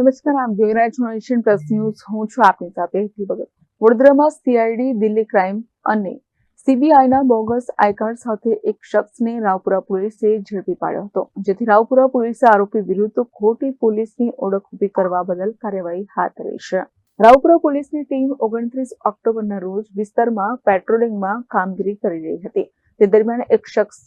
નમસ્કાર આપ જોઈ રહ્યા છો એશિયન પ્લસ ન્યૂઝ. હું છું આપની સાથે હેતુ ભગત. વડોદરામાં સીઆઈડી દિલ્હી ક્રાઇમ અને સીબીઆઈના બોગસ આયકાર્ડ સાથે એક શખ્સને રાવપુરા પોલીસે ઝડપી પાડ્યો હતો, જેથી રાવપુરા પોલીસે આરોપી વિરુદ્ધ ખોટી પોલીસની ઓળખ ઊભી કરવા બદલ કાર્યવાહી હાથ ધરી છે. રાવપુરા પોલીસની ટીમ ઓગણત્રીસ ઓક્ટોબરના રોજ વિસ્તારમાં પેટ્રોલિંગમાં કામગીરી કરી રહી હતી. તે દરમિયાન એક શખ્સ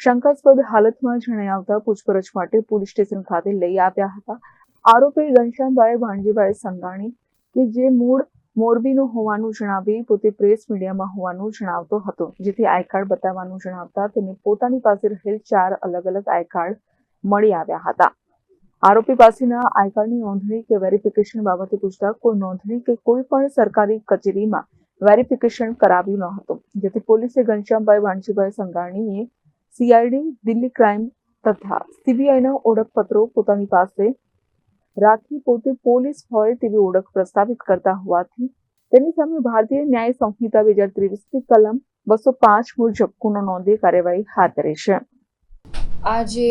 શંકાસ્પદ હાલતમાં જણાઈ આવતા પૂછપરછ માટે પોલીસ સ્ટેશન ખાતે લઈ આવ્યા હતા. આરોપી ઘનશ્યામભાઈ ભાણજીભાઈ સંઘાણી કે જે મૂળ મોરબીનું હોવાનું જણાવી પોતે પ્રેસ મીડિયામાં હોવાનું જણાવતો હતો, જેથી આઈ કાર્ડ બતાવવાનું જણાવતા તેને પોતાની પાસે રહેલ ચાર અલગ અલગ આઈ કાર્ડ મળી આવ્યા હતા. આરોપી પાસેના આઈ કાર્ડની નોંધણી કે વેરિફિકેશન બાબતે પૂછતા કોઈ નોંધણી કે કોઈ પણ સરકારી કચેરીમાં વેરિફિકેશન કરાવ્યું ન હતું, જેથી પોલીસે ઘનશ્યામભાઈ વાણજીભાઈ સંઘાણીએ સીઆઈડી દિલ્હી ક્રાઇમ તથા સીબીઆઈના ઓળખપત્રો પોતાની પાસે રાખી પોતે પોલીસ હોય તેવી ઓળખ પ્રસ્તાવિત કરતા હોવાથી તેની સામે ભારતીય ન્યાય સંહિતા બે હજાર ત્રેવીસની કલમ બસો પાંચ મુજબ ગુનો નોંધી કાર્યવાહી હાથ ધરી છે. આ જે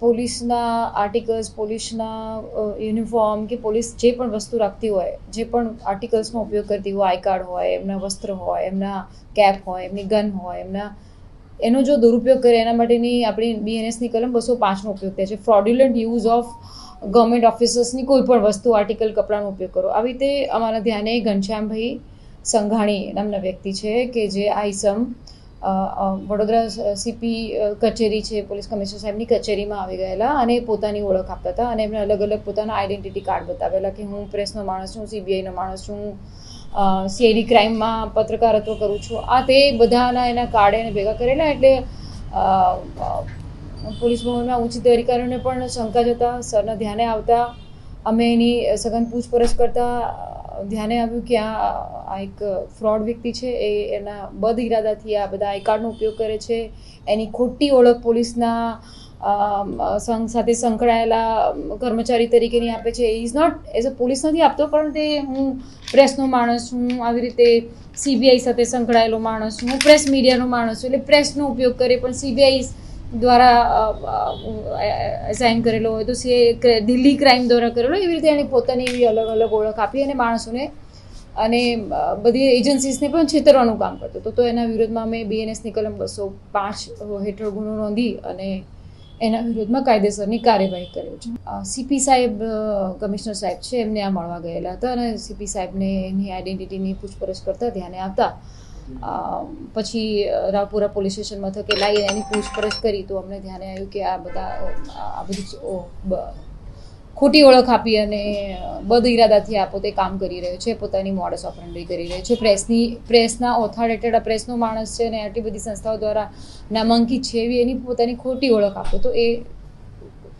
પોલીસના આર્ટિકલ્સ, પોલીસના યુનિફોર્મ કે પોલીસ જે પણ વસ્તુ રાખતી હોય, જે પણ આર્ટિકલ્સનો ઉપયોગ કરતી હોય, આઈ કાર્ડ હોય, એમના વસ્ત્ર હોય, એમના કેપ હોય, એમની ગન હોય, એમના, એનો જો દુરુપયોગ કરે, એના માટેની આપણી બીએનએસની કલમ બસો પાંચનો ઉપયોગ થાય છે. ફ્રોડ્યુલન્ટ યુઝ ઓફ ગવર્મેન્ટ ઓફિસર્સની કોઈ પણ વસ્તુ આર્ટિકલ કપડાનો ઉપયોગ કરો. આવી રીતે અમારા ધ્યાને ઘનશ્યામભાઈ સંઘાણી નામના વ્યક્તિ છે કે જે આઈસમ વડોદરા સીપી કચેરી છે, પોલીસ કમિશનર સાહેબની કચેરીમાં આવી ગયેલા અને પોતાની ઓળખ આપતા હતા અને એમને અલગ અલગ પોતાના આઈડેન્ટિટી કાર્ડ બતાવેલા કે હું પ્રેસનો માણસ છું સીબીઆઈનો માણસ છું સીઆઈડી ક્રાઇમમાં પત્રકારત્વ કરું છું. આ તે બધાના એના કાર્ડ એને ભેગા કરેલા એટલે પોલીસ ભવનમાં ઊંચી અધિકારીઓને પણ શંકા જતા સરના ધ્યાને આવતા અમે એની સઘન પૂછપરછ કરતા ધ્યાને આવ્યું કે આ એક ફ્રોડ વ્યક્તિ છે, એ એના બદ ઇરાદાથી આ બધા આઈ કાર્ડનો ઉપયોગ કરે છે. એની ખોટી ઓળખ પોલીસના સંઘ સાથે સંકળાયેલા કર્મચારી તરીકેની આપે છે. Is not as a police નથી આપતો, પણ તે હું પ્રેસનો માણસ છું આવી રીતે સીબીઆઈ સાથે સંકળાયેલો માણસ છું, હું પ્રેસ મીડિયાનો માણસ છું, એટલે પ્રેસનો ઉપયોગ કરે, પણ સીબીઆઈ દ્વારા સાઇન કરેલો હોય તો સીએ દિલ્હી ક્રાઇમ દ્વારા કરેલો એવી રીતે એણે પોતાની એવી અલગ અલગ ઓળખ આપી અને માણસોને અને બધી એજન્સીસને પણ છેતરવાનું કામ કરતો હતો. તો એના વિરોધમાં અમે બીએનએસની કલમ બસો પાંચ હેઠળ ગુનો નોંધી અને એના વિરોધમાં કાયદેસરની કાર્યવાહી કર્યો છે. સીપી સાહેબ કમિશનર સાહેબ છે, એમને આ મળવા ગયેલા હતા અને સીપી સાહેબને એની આઈડેન્ટિટીની પૂછપરછ કરતા ધ્યાને આવતા પછી રાવપુરા પોલીસ સ્ટેશન મથકે લાવી એની પૂછપરછ કરી તો અમને ધ્યાને આવ્યું કે આ બધા આ બધું ખોટી ઓળખ આપી અને બદ ઇરાદાથી આ પોતે કામ કરી રહ્યો છે, પોતાની મોડસ ઓપરેન્ડી કરી રહ્યો છે. પ્રેસની, પ્રેસના ઓથોરિટેડ પ્રેસનો માણસ છે અને આટલી બધી સંસ્થાઓ દ્વારા નામાંકિત છે એવી એની પોતાની ખોટી ઓળખ આપો તો એ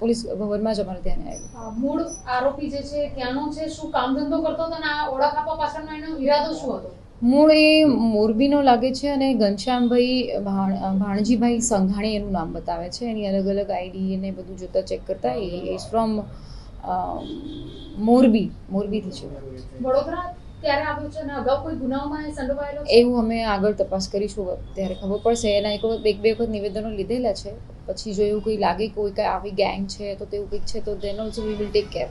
પોલીસ ભવનમાં જ અમારે ધ્યાને આવ્યું. મૂળ આરોપી જે છે ક્યાંનો છે, શું કામ ધંધો કરતો હતો અને આ ઓળખ આપવા પાછળનો એનો ઈરાદો શું હતો? મૂળ એ મોરબીનો લાગે છે અને ઘનશ્યામભાઈ ભાણ ભાણજીભાઈ સંઘાણી એનું નામ બતાવે છે. એની અલગ અલગ આઈડી અને બધું જોતા ચેક કરતા એ ઇઝ ફ્રોમ મોરબી મોરબીથી છે. એવું અમે આગળ તપાસ કરીશું. ત્યારે ખબર પડશે. એના એક વખત એક બે વખત નિવેદનો લીધેલા છે. પછી જો એવું કોઈ લાગે કોઈ કઈ આવી ગેંગ છે તો તેવું કંઈક છે તો તેનો જ we will take care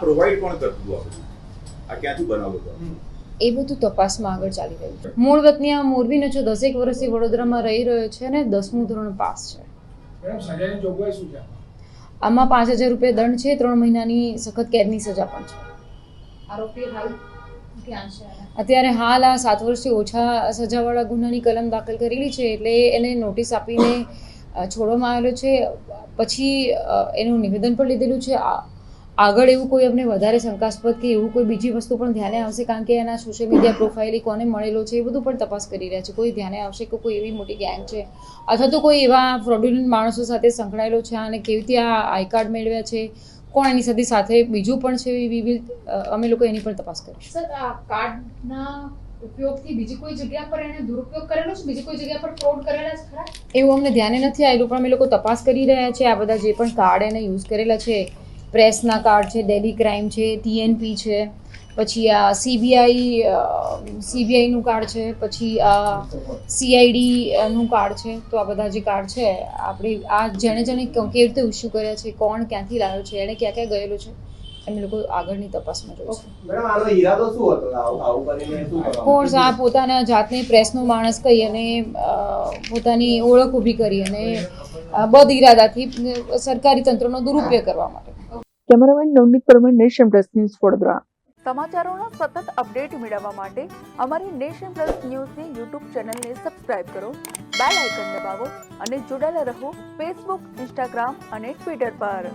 provide કોણ કરતું આ ક્યાંથી બનાવતો હતો એ બધું તપાસમાં આગળ ચાલી રહ્યું છે. મૂળ વતની આ મોરબીનો છે દસેક વર્ષથી વડોદરામાં રહી રહ્યો છે અને દસમું ધોરણ પાસ છે. મેડમ સજાની જોગવાઈ શું છે? આમાં પાંચ હજાર રૂપિયા દંડ છે ત્રણ મહિનાની સખત કેદની સજા પણ છે. અત્યારે હાલ આ સાત વર્ષથી ઓછા સજાવાળા ગુનાની કલમ દાખલ કરેલી છે એટલે એને નોટિસ આપીને છોડવામાં આવેલો છે. પછી એનું નિવેદન પણ લીધેલું છે. આ- આગળ એવું કોઈ અમને વધારે શંકાસ્પદ કે એવું કોઈ બીજી વસ્તુ પણ ધ્યાને આવશે કારણ કે એના સોશિયલ મીડિયા પ્રોફાઇલ કોને મળેલો છે એ બધું પણ તપાસ કરી રહ્યા છે. કોઈ ધ્યાને આવશે કે કોઈ એવી મોટી ગેંગ છે? અથવા તો કોઈ એવા ફ્રોડ્યુલન્ટ માણસો સાથે સંકળાયેલો છે અને કેવી રીતે આ આઈ કાર્ડ મેળવ્યા છે? કોણ એની સાથે સાથે બીજું પણ છે વી વિલ અમે લોકો એની પણ તપાસ કરીશું. સર આ કાર્ડના ઉપયોગથી બીજી કોઈ જગ્યા પર એને દુરુપયોગ કરેલો છે? બીજી કોઈ જગ્યા પર ફ્રોડ કરેલા છે ખરા? એવું અમને ધ્યાને નથી આવેલું પણ અમે લોકો તપાસ કરી રહ્યા છે આ બધા જે પણ કાર્ડ એને યુઝ કરેલા છે. પ્રેસના કાર્ડ છે ડેલી ક્રાઇમ છે ટીએનપી છે પછી આ સીબીઆઈ સીબીઆઈનું કાર્ડ છે પછી આ સીઆઈડીનું કાર્ડ છે તો આ બધા જે કાર્ડ છે આપણે આ જેણે જેણે કેવી રીતે ઇસ્યુ કર્યા છે કોણ ક્યાંથી લાવ્યો છે એણે ક્યાં ક્યાં ગયેલો છે એમ લોકો આગળની તપાસમાં જોઈશે. મેડમ આનો ઈરાદો શું હતો? આવું આવું કરીને શું કરવાનું? કોર્સ આ પોતાના જાતને પ્રેસનો માણસ કહી અને પોતાની ઓળખ ઊભી કરી અને બદ ઇરાદાથી સરકારી તંત્રનો દુરુપયોગ કરવા માટે. Cameraman Navneet Parmar nation plus news Vadodara. સમાચારોના સતત અપડેટ મેળવવા માટે અમારી નેશન પ્લસ ન્યૂઝની યુટ્યુબ ચેનલને સબસ્ક્રાઇબ કરો બેલ આઇકન દબાવો અને જોડાયેલા રહો ફેસબુક ઇન્સ્ટાગ્રામ અને ટ્વિટર પર.